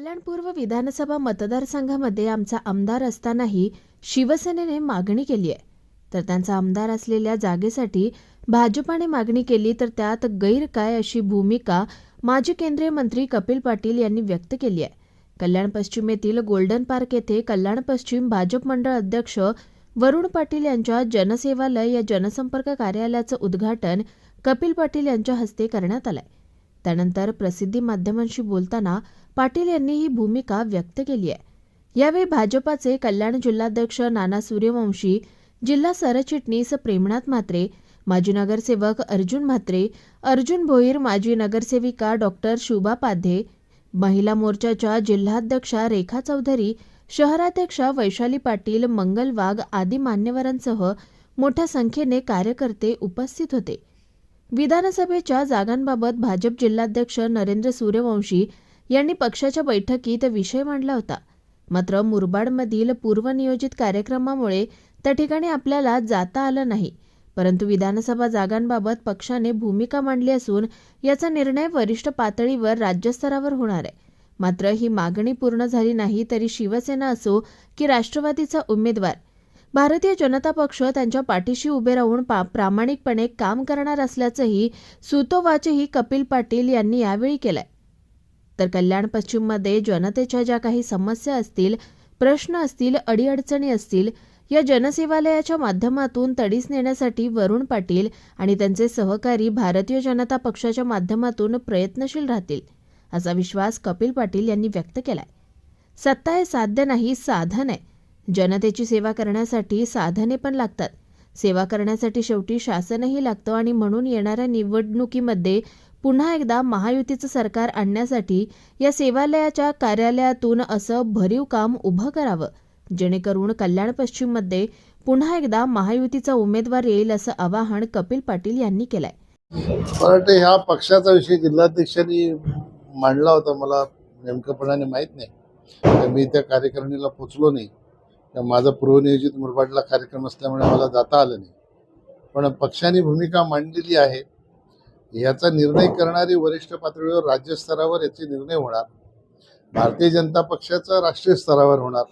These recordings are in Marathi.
कल्याण पूर्व विधानसभा मतदारसंघामध्ये आमचा आमदार असतानाही शिवसेनेने मागणी केली आहे. तर त्यांचा आमदार असलेल्या जागेसाठी भाजपाने मागणी केली तर त्यात गैर काय अशी भूमिका माजी केंद्रीय मंत्री कपिल पाटील यांनी व्यक्त केली आहे. कल्याण पश्चिमेतील गोल्डन पार्क येथे कल्याण पश्चिम भाजप मंडळ अध्यक्ष वरुण पाटील यांच्या जनसेवालय या जनसंपर्क कार्यालयाचं उद्घाटन कपिल पाटील यांच्या हस्ते करण्यात आलंय. त्यानंतर प्रसिद्धी माध्यमांशी बोलताना पाटील यांनी ही भूमिका व्यक्त केली आहे. यावेळी भाजपाचे कल्याण जिल्हाध्यक्ष नाना सूर्यवंशी जिल्हा सरचिटणीस प्रेमनाथ म्हात्रे माजी नगरसेवक अर्जुन म्हात्रे अर्जुन भोईर माजी नगरसेविका डॉक्टर शुभा पाध्ये महिला मोर्चाच्या जिल्हाध्यक्षा रेखा चौधरी शहराध्यक्षा वैशाली पाटील मंगल वाघ आदी मान्यवरांसह मोठ्या संख्येने कार्यकर्ते उपस्थित होते. विधानसभेच्या जागांबाबत भाजप जिल्हाध्यक्ष नरेंद्र सूर्यवंशी यांनी पक्षाच्या बैठकीत विषय मांडला होता. मात्र मुरबाडमधील पूर्वनियोजित कार्यक्रमामुळे त्या ठिकाणी आपल्याला जाता आलं नाही. परंतु विधानसभा जागांबाबत पक्षाने भूमिका मांडली असून याचा निर्णय वरिष्ठ पातळीवर राज्यस्तरावर होणार आहे. मात्र ही मागणी पूर्ण झाली नाही तरी शिवसेना असो की राष्ट्रवादीचा उमेदवार भारतीय जनता पक्ष त्यांच्या पाठीशी उभे राहून पा प्रामाणिकपणे काम करणार असल्याचंही सुतोवाचही कपिल पाटील यांनी यावेळी केलंय. तर कल्याण पश्चिममध्ये जनतेच्या ज्या काही समस्या असतील प्रश्न असतील अडीअडचणी असतील या जनसेवालयाच्या माध्यमातून तडीस नेण्यासाठी वरुण पाटील आणि त्यांचे सहकारी भारतीय जनता पक्षाच्या माध्यमातून प्रयत्नशील राहतील असा विश्वास कपिल पाटील यांनी व्यक्त केलाय. सत्ता हे साध्य नाही साधन आहे. जनतेची सेवा करण्यासाठी साधने पण लागतात. सेवा करण्यासाठी शेवटी शासनही लागतं आणि म्हणून येणाऱ्या निवडणुकीमध्ये पुन्हा एकदा महायुतीचं सरकार आणण्यासाठी या सेवालयाच्या कार्यालयातून असं भरीव काम उभं करावं. जेणेकरून कल्याण पश्चिममध्ये पुन्हा एकदा महायुतीचा उमेदवार येईल असं आवाहन कपिल पाटील यांनी केलंय. मला वाटतं ह्या पक्षाचा विषय जिल्हाध्यक्षांनी मांडला होता. मला नेमकंपणाने माहीत नाही. मी त्या कार्यकारिणीला पोचलो नाही. माझा पूर्वनियोजित मुरबाडला कार्यक्रम असल्यामुळे मला जाता आलं नाही. पण पक्षाने भूमिका मांडलेली आहे. याचा निर्णय करणारी वरिष्ठ पातळीवर राज्यस्तरावर याचे निर्णय होणार. भारतीय जनता पक्षाचा राष्ट्रीय स्तरावर होणार.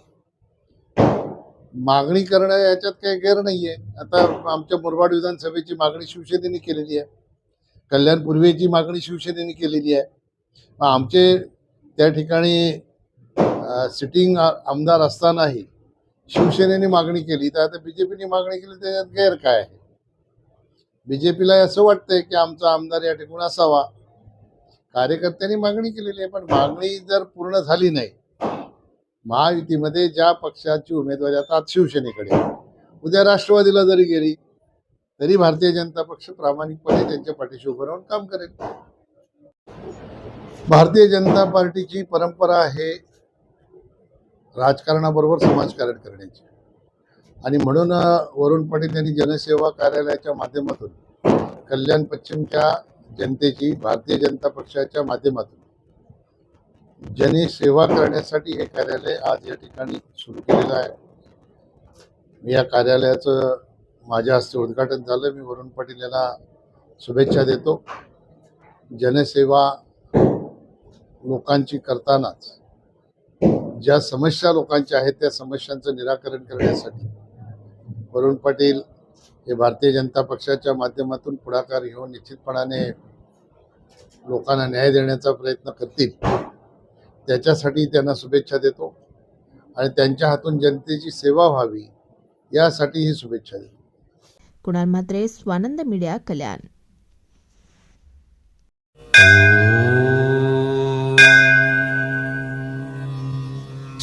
मागणी करणं याच्यात काही गैर नाही आहे आता आमच्या मुरबाड विधानसभेची मागणी शिवसेनेने केलेली आहे. कल्याण पूर्वेची मागणी शिवसेनेने केलेली आहे. आमचे त्या ठिकाणी सिटिंग आमदार असतानाही शिवसेनेने मागणी केली तर आता बी जे पीने मागणी केली त्याच्यात गैर काय आहे. बी जे पीला असं वाटतंय की आमचा आमदार या ठिकाणी असावा. कार्यकर्त्यांनी मागणी केलेली आहे पण मागणी जर पूर्ण झाली नाही महायुतीमध्ये ज्या पक्षाची उमेदवारी आता शिवसेनेकडे उद्या राष्ट्रवादीला जरी गेली तरी भारतीय जनता पक्ष प्रामाणिकपणे त्यांच्या पाठीशी उभं राहून काम करेल. भारतीय जनता पार्टीची परंपरा आहे राजकारणाबरोबर समाजकारण करण्याची. आणि म्हणून वरुण पाटील यांनी जनसेवा कार्यालयाच्या माध्यमातून कल्याण पश्चिमच्या जनतेची भारतीय जनता पक्षाच्या माध्यमातून जनसेवा करण्यासाठी हे कार्यालय आज या ठिकाणी सुरू केलेलं आहे. मी या कार्यालयाचं माझ्या हस्ते उद्घाटन झालं. मी वरुण पाटील यांना शुभेच्छा देतो. जनसेवा लोकांची करतानाच ज्या समस्या लोकांच्या आहेत त्या समस्यांचं निराकरण करण्यासाठी. वरुण पाटील हे भारतीय जनता पक्षाच्या माध्यमातून पुढाकार घेऊन निश्चितपणाने लोकांना न्याय देण्याचा प्रयत्न करतील. त्याच्यासाठी त्यांना शुभेच्छा देतो आणि त्यांच्या हातून जनतेची सेवा व्हावी यासाठी ही शुभेच्छा देतो. Kunal Mhatre Swanand media Kalyan.